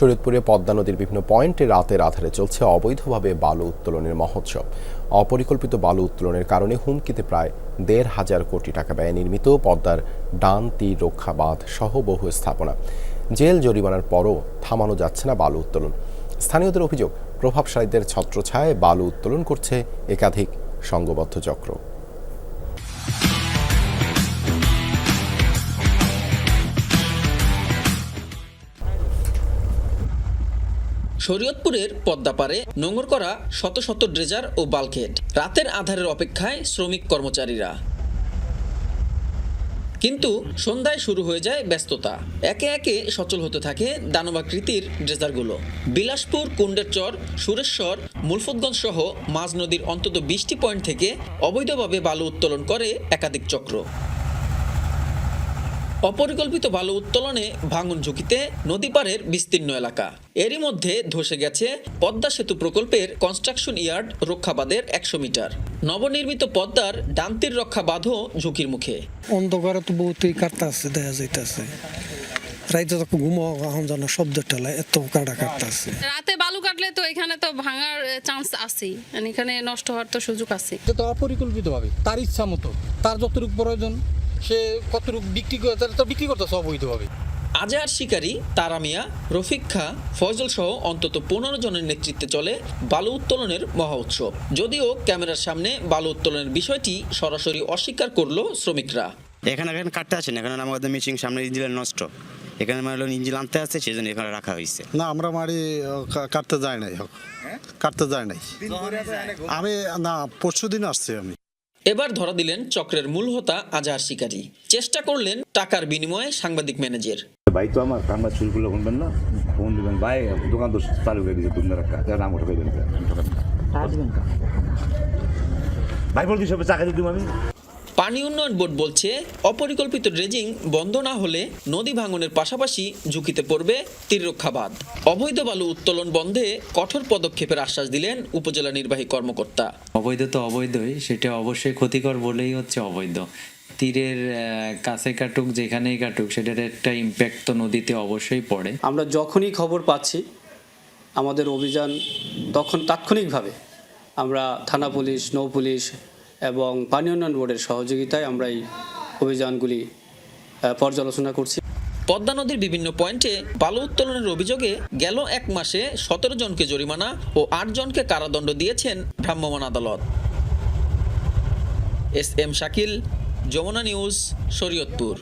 শরীয়তপুরে পদ্মা নদীর বিভিন্ন পয়েন্টে রাতের আধারে চলছে অবৈধভাবে বালু উত্তোলনের মহোৎসব। অপরিকল্পিত বালু উত্তোলনের কারণে হুমকিতে প্রায় দেড় হাজার কোটি টাকা ব্যয়ে নির্মিত পদ্মার ডান তীর রক্ষা বাঁধ সহ বহু স্থাপনা। জেল জরিমানার পরও থামানো যাচ্ছে না বালু উত্তোলন। স্থানীয়দের অভিযোগ, প্রভাবশালীদের ছত্রছায়ায় বালু উত্তোলন করছে একাধিক সংঘবদ্ধ চক্র। শরীয়তপুরের পদ্মাপাড়ে নোঙর করা শত শত ড্রেজার ও বালকেট রাতের আধারের অপেক্ষায় শ্রমিক কর্মচারীরা। কিন্তু সন্ধ্যায় শুরু হয়ে যায় ব্যস্ততা। একে একে সচল হতে থাকে দানবাকৃতির ড্রেজারগুলো। বিলাসপুর কুণ্ডের চর সুরেশ্বর মুলফতগঞ্জ সহ মাঝ নদীর অন্তত বিশটি পয়েন্ট থেকে অবৈধভাবে বালু উত্তোলন করে একাধিক চক্র। অপরিকল্পিত বালু উত্তোলনে ভাঙন ঝুঁকিতে নদী পাড়ের বিস্তীর্ণ এলাকা। এরই মধ্যে ধসে গেছে পদ্মা সেতু প্রকল্পের কনস্ট্রাকশন ইয়ার্ড রক্ষাবাদের একশো মিটার। নবনির্মিত পদ্মার ডান্তির রক্ষা বাঁধও ঝুঁকির মুখে। অন্ধকারে তো বহুতই কাটতে আছে দেখা যাইতেছে। রাইতে তো ঘুমো এখন যেন শব্দ টেলা এত কাটা কাটতে আছে। রাতে বালু কাটলে তো এখানে তো ভাঙার চান্স আছেই। এখানে নষ্ট হওয়ার তো সুযোগ আছে এটা তো অপরিকল্পিতভাবে তার ইচ্ছা মতো তার যতটুকু প্রয়োজন সে কতটুকু বিক্রি তো বিক্রি করতে করতেছে অবৈধভাবে আজহার শিকারী তারা মিয়া রফিক খা ফয়জল সহ অন্তত পনেরো জনের নেতৃত্বে চলে বালু উত্তোলনের মহা উৎসব। যদিও ক্যামেরার সামনে বালু উত্তোলনের বিষয়টি সরাসরি অস্বীকার করল শ্রমিকরা। এখানে এখানে কাটতে আসেন এখানে আমাদের মেশিন সামনে ইঞ্জিন নষ্ট। এখানে মানে হলো ইঞ্জিন আনতে আসছে সেই জন্য এখানে রাখা হয়েছে। না আমরা কা- কাটতে যাই নাই হোক। কাটতে যাই নাই। আমি না পরশু দিন আসছি আমি। এবার ধরা দিলেন চক্রের মূল হোতা আজহার শিকারী। চেষ্টা করলেন টাকার বিনিময়ে সাংবাদিক ম্যানেজার। ভাই তো আমার কান্না চুলগুলো শুনবেন না ফোন দিবেন। ভাই দোকান তো চালু করে দিয়েছে দুনিয়া রাখা তার নাম ঠকাই দেবেন ভাই বলছি সব চাকরি দিব আমি। পানি উন্নয়ন বোর্ড বলছে অপরিকল্পিত ড্রেজিং বন্ধ না হলে নদী ভাঙনের পাশাপাশি ঝুঁকিতে পড়বে তীররক্ষা বাঁধ অবৈধ বালু উত্তোলন বন্ধে কঠোর পদক্ষেপের আশ্বাস দিলেন উপজেলা নির্বাহী কর্মকর্তা। অবৈধ তো অবৈধই সেটা অবশ্যই ক্ষতিকর বলেই হচ্ছে অবৈধ। তীরের কাছে কাটুক যেখানেই কাটুক সেটার একটা ইম্প্যাক্ট তো নদীতে অবশ্যই পড়ে। আমরা যখনই খবর পাচ্ছি আমাদের অভিযান তখন তাৎক্ষণিকভাবে আমরা থানা পুলিশ নৌ পুলিশ এবং পানি উন্নয়ন বোর্ডের সহযোগিতায় আমরা এই অভিযানগুলি পর্যালোচনা করছি। পদ্মা নদীর বিভিন্ন পয়েন্টে বালু উত্তোলনের অভিযোগে গেল এক মাসে সতেরো জনকে জরিমানা ও আট জনকে কারাদণ্ড দিয়েছেন ভ্রাম্যমাণ আদালত। S M Shakil, Jamuna News, Shariatpur.